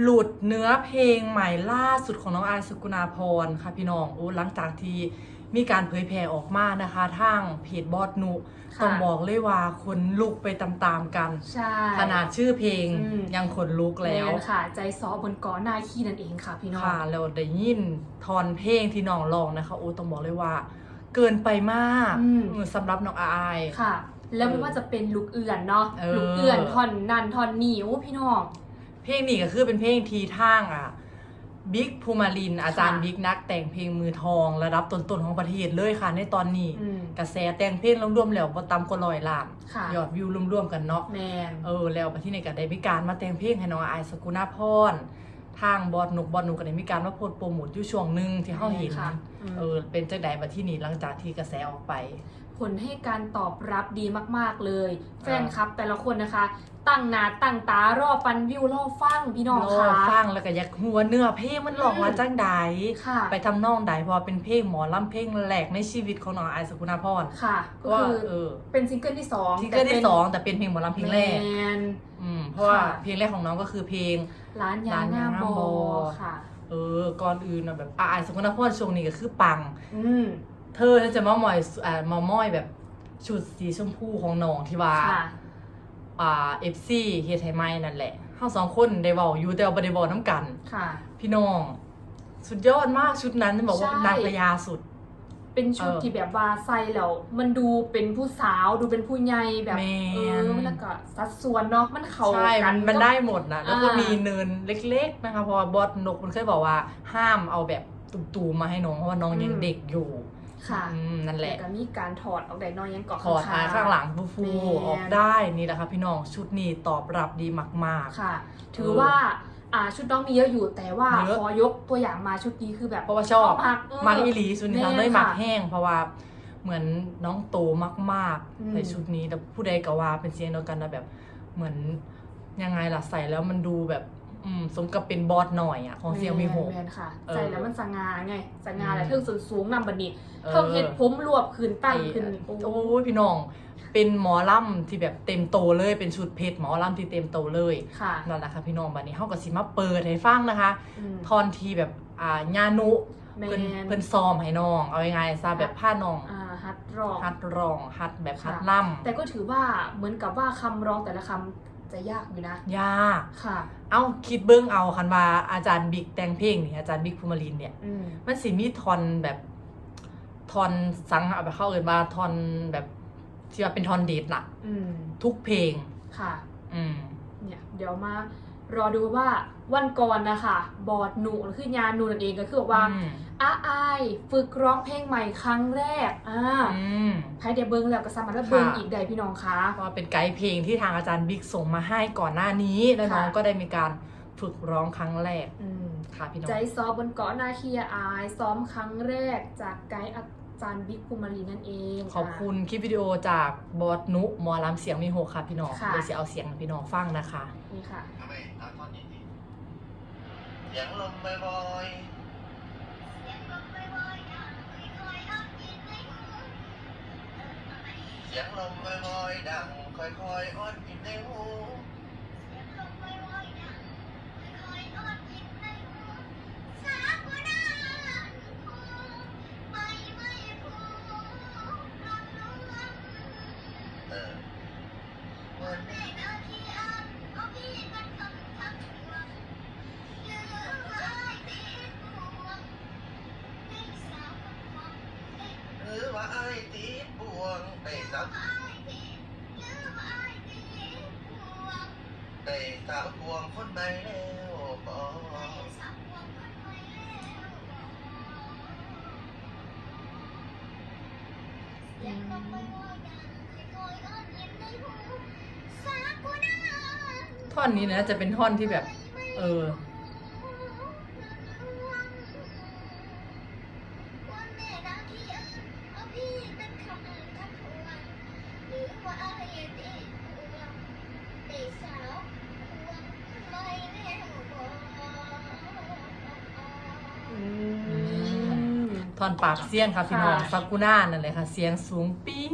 หลุดเนื้อเพลงใหม่ล่าสุดของน้องอายสกุณาพรค่ะพี่น้องโอ้หลังจากที่มีการเผยแพร่ออกมานะคะทางเพจบอดนุค่ะต้องบอกเลยว่าคนลุกไปตามๆกัน ใช่ ขนาดชื่อเพลงอืม ยังขนลุกแล้ว ม่นค่ะ ใจซอบนเกาะนาคีนั่นเองค่ะพี่น้อง ค่ะแล้วได้ยินทอนเพลงที่น้องร้องนะคะโอ้ต้องบอกเลยว่า เกินไปมากอืมเออสำหรับน้องอาย ค่ะ แล้วไม่เออว่าจะเป็นลูกเอื่อนเนาะเออ ลูกเอื่อนท่อนนันท่อนนีโอ้พี่น้อง เพลงนี้ก็คือเป็นเพลงทีทางอะบิ๊กภูมาริน อาจารย์บิ๊กนัก แต่งเพลงมือทอง ระดับต้นๆของประเทศเลยค่ะ ในตอนนี้ อืมกระแสแต่งเพลงรวมๆแล้วบ่ต่ำกว่าร้อยล้านค่ะยอดวิวรวมๆกันเนาะ แมน เออแล้วมาที่ในก็ได้มีการมาแต่งเพลงให้น้องอายสกุณาพรทางบอดนุกบอดนุกก็ได้มีการมาโพสต์โปรโมทอยู่ช่วงหนึงที่เฮาเห็นค่ะอืม เออเป็นจังไดบัดที่นี่หลังจากที่กระแสออกไปผ ลให้การตอบรับดีมากๆเลย แฟนอ่าคลับแต่ละคนนะคะ ตั้งหนาตั้งตารอปันวิวรอฟังพี่น้องรอค่ะ ฟังแล้วก็อยากหัวาเนื้อเพลงมันหลอกว่าจังใดค่ะ ไปทำนองใดเพราะว่าเป็นเพลงหมอลำเพลงแหลกในชีวิตของน้องอายสกุณาพรค่ะก็ว่าคือเออเป็นซิงเกิลที่สองซิงเกิลที่สองแต่เป็นเพลงหมอลำเพลงแรกมนอืมเพราะว่าค่ะเพลงแรกของน้องก็คือเพลงร้านยาร้านหน้ายาหน้าโบโบค่ะ เออก่อนอื่นน่ะแบบอาอายสกุณาพรช่วงนี้ก็คือปัง อืม เธอจะมามอยอ่ามามอยแบบชุดสีชมพูของน้องที่ว่าค่ะ อ่าเอฟซีเฮดไทไมนั่นแหละเฮาสองคนได้เว้าอยู่แต่ว่าบ่ได้เว้าน้ำกัน ค่ะ พี่น้อง สุดยอดมากชุดนั้นบอกว่าใช่ นางพญาสุด เป็นชุดเออที่แบบว่าใส่แล้วมันดูเป็นผู้สาวดูเป็นผู้ใหญ่แบบแมน เออแล้วก็สัดส่วนเนาะมันเข้าใช่กัมัน นมันก็ได้หมดนะ แล้วก็อ่ามีมีเนินเล็ก ๆ นะคะ เพราะว่าบอสนกมันเคยบอกว่าห้ามเอาแบบตูมๆมาให้น้อง เพราะว่าน้องยังเด็กอยู่ ค่ะอืมนั่นแหละแล้วก็มีการถอดออกได้น้อยยังเกาะขอท้ายข้างหลังฟูแม่ๆออกได้นี่แหละค่ะพี่น้องชุดนี้ตอบรับดีมากค่ะ ถือว่าอ่าชุดน้องมีเยอะอยู่แต่ว่าเยอะขอยกตัวอย่างมาชุดนี้คือแบบๆเพราะว่าชอบมากเออมักอีหลีชุดนี้แม่ทำด้วยหมักค่ะแห้งเพราะว่าเหมือนน้องโตมากอืมๆในชุดนี้แต่ผู้ใดก็ว่าเป็นเสียงเดียวกันนะแบบเหมือนยังไงล่ะใส่แล้วมันดูแบบ อืมสมกับเป็นบอสหน่อยอะของเซียวมีโฮแมนค่ะ เออใส่แล้วมันสง่าไงสง่าอืมและเทิงส่วนสูงนำบัดนี้เออเทิงเฮ็ดผมรวบขึ้นตั้งขึ้นโอ้ยพี่น้อง เป็นหมอลำที่แบบเต็มโตเลย เป็นชุดเพชรหมอลำที่เต็มโตเลยค่ะนั่นแหละค่ะพี่น้องบัดนี้เฮาก็สิมาเปิดให้ฟังนะคะอืมทอนทีแบบอ่าญานุแมเพิ่นนเพิ่นซ้อมให้น้อง เอายังไงซะแบบผ้าน้อง อ่าฮัดรอก ฮัดร้องฮัดแบบฮัดค่ะล่แต่ก็ถือว่าเหมือนกับว่าคำร้องแต่ละคำ จะยากอยู่นะำยากค่ะ เอ้าคิดเบิ้งเอาคันว่าอาจารย์บิ๊กแต่งเพลงนี่อาจารย์บิ๊กภูมิลินเนี่ย อืมมันสิมีทอนแบบทอนสังเอาแบบเข้าเอินมาทอนแบบที่ว่าเป็นทอนเดทน่ะ อืมทุกเพลง ค่ะ อืม เนี่ย เดี๋ยวมา รอดูว่าวันก่อนนะคะบอดหนูคือยาหนูนั่นเองก็คือบอกว่าอืมอาอายฝึกร้องเพลงใหม่ครั้งแรกอ่าอืมใครเดี๋ยวเบิ้งแล้วก็สามารถว่าเบิ้งค่ะอีกได้พี่น้องคะเพราะว่าเป็นไกด์เพลงที่ทางอาจารย์บิ๊กส่งมาให้ก่อนหน้านี้แล้วน้องค่ะก็ได้มีการฝึกร้องครั้งแรกอืมค่ะพี่น้องใจซอบนเกาะนาคียอาย ซ้อมครั้งแรกจากไกด์อา จารย์บิ๊กภูมิลีนั่นเองขอบคุณคลิปวิดีโอจากบอสนุหมอลำเสียงมีโหกค่ะพี่น้องค่ะ เลยจะเอาเสียงให้พี่น้องฟังนะคะ นี่ค่ะ ทำไมเอาท่อนนี้ดิเสียงลมบ่อยๆเสียงลมบ่อยๆดังค่อยๆอ้อนกินในหู หรือว่าไอ้ายตีบวงไปสับไปสาวบวงคนใหม่แล้วบอก ท่อนนี้นะจะเป็นท่อนที่แบบ เอออืมท่อนปากเสียงค่ะพี่น้องค่ะซากุน่านั่นเลยค่ะ เสียงสูงปี๊ด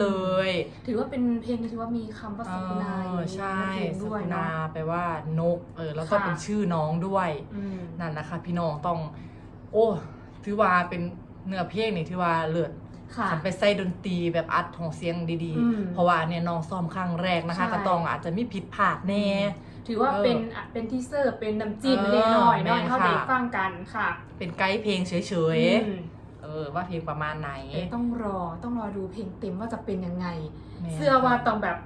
เลย ถือว่าเป็นเพลงที่ถือว่ามีคำว่าเอสักุณาอยู่อในใช่เพลงสด้วยกุณาเนาะแปลว่านกเออแล้วก็ค่ะเป็นชื่อน้องด้วยอืมนั่นนะคะ พี่น้องต้อง โอ้ถือว่าเป็นเนื้อเพลงนี่ถือว่าเลิศค่ะทำไปใส่ดนตรีแบบอัดของเสียงดีอืมๆเพราะว่าเนี่ยน้องซ้อมครั้งแรกนะคะใช่ก็ต้องอาจจะมีผิดพลาดแน่ ถือว่าเออเป็นอะเป็นทีเซอร์เป็นน้ำจิ้มเออเล็กน้อยเนาะแม่นให้เขาค่ะได้ฟังกันค่ะ เป็นไกด์เพลงเฉยอืมๆ เออว่าเพลงประมาณไหนแต่ต้องรอต้องรอดูเพลงเต็มว่าจะเป็นยังไงแม่เสื้อว่าต้องแบบ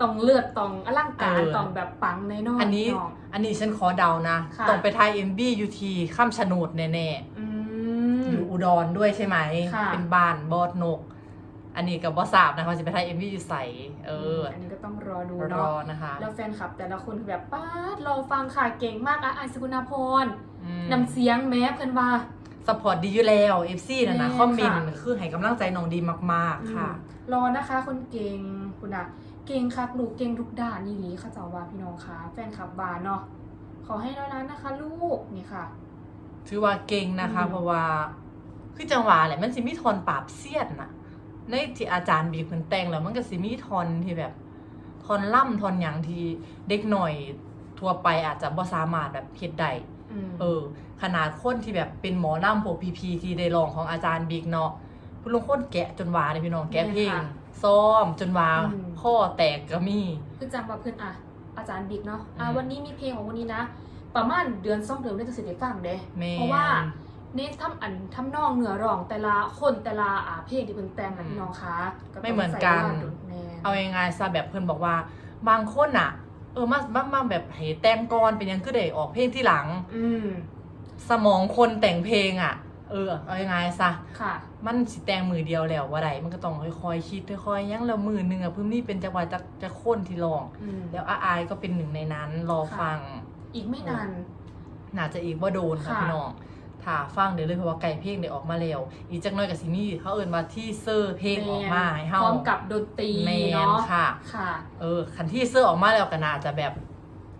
ต้องเลือดต้องอลังการเออต้องแบบปังในนอยๆอันนี้น้องอันนี้ฉันขอเดานะค่ะต้องไปไทยเอ็มบียูทีข้ามชะโนดแน่อืมๆอยู่อุดรด้วยใช่ไหมค่ะเป็นบ้านบอดนก อันนี้กับบอสาบนะคะจะไปไทยเอ็มบีอยู่ใสเออ อันนี้ก็ต้องรอดูรอเนาะนะคะแล้วแฟนคลับ แต่ละคนคือแบบป้าดรอฟังค่ะเก่งมากอะไอายสกุณาพรอืมนำเสียงแม้เพิ่นว่า สปอร์ตดีอยู่แล้วเอฟซีนะนะแม่คอมเมนต์ค่ะคือให้กำลังใจน้องดีมากๆค่ะอืมรอนะคะคนเก่งคุณอะเก่งคักลูกเก่งทุกด้านนี่หลีเขาเจ้าว่าพี่น้องคะแฟนคลับบานเนาะขอให้ร้อยล้านนะคะ ลูกนี่ค่ะ ถือว่าเก่งนะคะอืมเพราะว่าคือจังหวะแหละมันสิมีทอนปราบเสียดน่ะ ในที่อาจารย์บีบเพิ่นแต่งแล้วมันก็สิมีทอนที่แบบทอนล่ำทอนหยังที่เด็กหน่อยทั่วไปอาจจะบ่สามารถแบบเฮ็ดได้อืม เออ ขนาดคนที่แบบเป็นหมอล่ำพวกพีพีที่ได้ลองของอาจารย์บิ๊กเนาะผู้ลงคนแกะจนวาเลยพี่น้องแกะเพลงซ้อมจนวาอืมข้อแตกก็มีคือจำว่าเพื่อนอะอาจารย์บิ๊กเนาะอะอืมวันนี้มีเพลงของวันนี้นะ ประมาณเดือนสองเดือนได้จะเสร็จได้ฟังเด้แม่เพราะว่าในทำอันทำนองเหนือร้องแต่ละคนแต่ละอ่าเพลงที่เพิ่นแต่งนะพี่น้องคะต้งไม่เหมือนกันใส่ว่าโดดแน่เอายังไงซะแบบเพิ่นบอกว่า บางคนอะ เออมามามาแบบให้แต่งก่อนเป็นหยังคือได้ออกเพลงที่หลัง อืมสมองคนแต่งเพลงอะ เออ เอายังไงซะ ค่ะ มันสิแต่งมือเดียวแล้วว่าไดมันก็ต้องค่อยๆคิดค่อยๆยังแล้วมือหนึงอะเพิ่นนี่เป็นจังหวะจะจะคนที่ร้อง อืม แล้วอาอายก็เป็นหนึ่งในนั้นรอค่ะ ฟัง อีกไม่นาน น่าจะอีกว่าโดนค่ะค่ะ พี่น้อง ถ้าฟังเดี๋ยวเลยเพราะว่าไก่เพลงได้ออกมาแล้ว อีกจักหน้อยกับซิมี่เขาเอิ้นว่าที่เซอร์เพลงออกมาให้เฮาพร้อมกับดนตรีแมนเนาะค่ะ ค่ะ เออคันที่เซอร์ออกมาแล้วก็น่าจะแบบ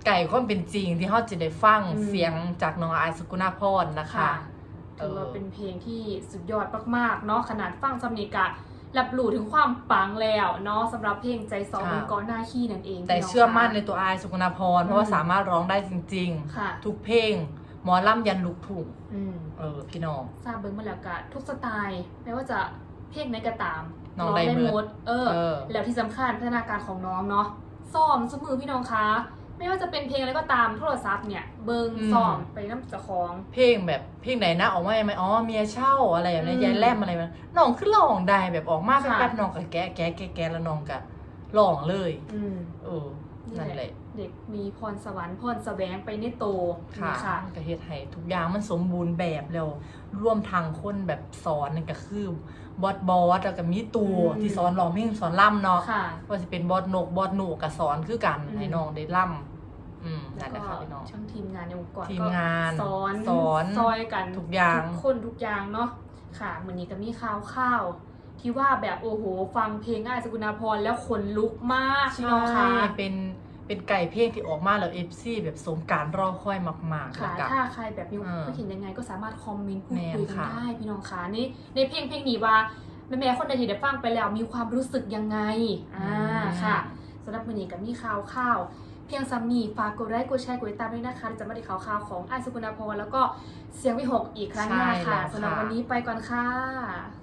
ไก่ความเป็นจริงที่เฮาจะได้ฟังอืม เสียงจากน้องอายสกุณาพรนะคะค่ะเออถือว่าเป็นเพลงที่สุดยอดมากๆเนาะขนาดฟังสำนิกะรับรู้ถึงความปังแล้วเนาะสำหรับเพลงใจสองบนกอหน้าขี้นั่นเองแต่พี่งเชื่อมั่นค่ะในตัวอายสกุณาพรเพราะว่าอืมสามารถร้องได้จริง ค่ะ ๆ ทุกเพลง หมอล่ำยันลูกทุ่งอืมเออพี่น้อง ทราบเบิ้งมาแล้วกะทุกสไตล์ไม่ว่าจะเพลงไหนก็ตามน้องได้เบิดหมดเออ เออ แล้วที่สำคัญพัฒนาการของน้องเนาะซ้อมสมือพี่น้องคะ ไม่ว่าจะเป็นเพลงอะไรก็ตามโทรศัพท์เนี่ย เบิงอืมซ้อมไปน้ำเจ้าของ เพลงแบบเพลงไหนนะออกมาไหมอ๋อเมียเช่าอะไรอย่างนี้อืมยายแลมอะไรมันน้องขึ้นร้องได้แบบออกมาค่ะ แป๊บๆน้องก็แกะแกะแกะแกะแล้วน้องก็ร้องเลย อืม เออนั่นแหละ เด็กมีพรสวรรค์พรแสวงไปในโตค่ะนี่ค่ะก็เฮ็ดให้ทุกอย่างมันสมบูรณ์แบบแล้วร่วมทางคนแบบสอนนั่นก็คือบอสบอสแล้วก็มีตัวอืมที่สอนร้องเพลงสอนล่ำเนาะค่ะ ว่าสิเป็นบอสนกบอสหนูก็สอนคือกันอืม ให้น้องได้ล่ำอืมแล้นั่วนแหก็ละค่ะพี่น้อง ช่างทีมงานในองค์กรทีมงานก็สอนสอนซอยกันทุกอย่าง ทุกคนทุกอย่างเนาะค่ะเหมือนนี้ก็มีข่าวข้าวๆที่ว่าแบบโอ้โห ฟังเพลงอ้ายสกุณาพรแล้วขนลุกมากพี่น้องคะใช่เป็น เป็นไก่เพลงที่ออกมาแล้วเอฟซีแบบสมการรอคอยมากๆค่ะแล้วก็ถ้าใครแบบมีความอ่าคิดเห็นยังไงก็สามารถคอมเมนต์พูดแม่นคุยกันค่ะได้พี่น้องคะนี่ในเพลงเพลงนี้ว่าแม่แม่ๆคนใดที่ได้ฟังไปแล้วมีความรู้สึกยังไงอ่าค่ะสำหรับวันนี้ก็มีข่าวข้าวเพียงซ้ำนี้ฝากกดไลค์กดแชร์กดติดตามด้วยนะคะจะมาได้ข่าวข่าวของอ้ายสกุณาพรแล้วก็เสียงวิหกอีกครั้งหน้าค่ะใช่แล้วค่ะสำหรับวันนี้ไปก่อนค่ะ